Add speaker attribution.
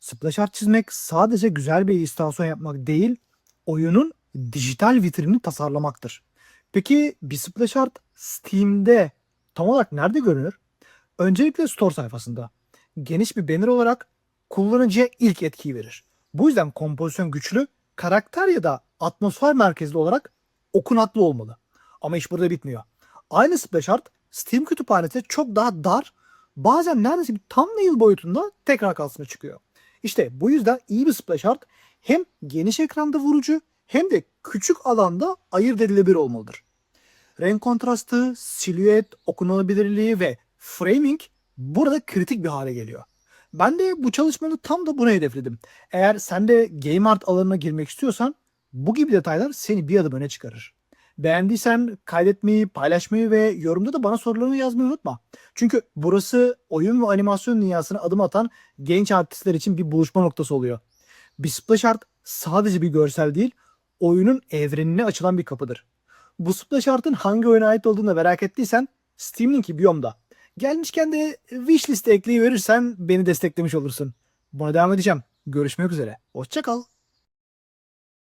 Speaker 1: Splash art çizmek sadece güzel bir illüstrasyon yapmak değil, oyunun dijital vitrinini tasarlamaktır. Peki bir splash art Steam'de tam olarak nerede görünür? Öncelikle store sayfasında. Geniş bir banner olarak kullanıcıya ilk etkiyi verir. Bu yüzden kompozisyon güçlü, karakter ya da atmosfer merkezli olarak okunaklı olmalı. Ama iş burada bitmiyor. Aynı splash art Steam kütüphanesi çok daha dar, bazen neredeyse bir thumbnail boyutunda tekrar karşısına çıkıyor. İşte bu yüzden iyi bir splash art hem geniş ekranda vurucu hem de küçük alanda ayırt edilebilir olmalıdır. Renk kontrastı, silüet, okunabilirliği ve framing burada kritik bir hale geliyor. Ben de bu çalışmanı tam da buna hedefledim. Eğer sen de game art alanına girmek istiyorsan bu gibi detaylar seni bir adım öne çıkarır. Beğendiysen kaydetmeyi, paylaşmayı ve yorumda da bana sorularını yazmayı unutma. Çünkü burası oyun ve animasyon dünyasına adım atan genç artistler için bir buluşma noktası oluyor. Bir splash art sadece bir görsel değil, oyunun evrenine açılan bir kapıdır. Bu splash art'ın hangi oyuna ait olduğunu merak ettiysen Steam linki biyomda. Gelmişken de wishlist'e ekleyiverirsen beni desteklemiş olursun. Buna devam edeceğim. Görüşmek üzere. Hoşçakal.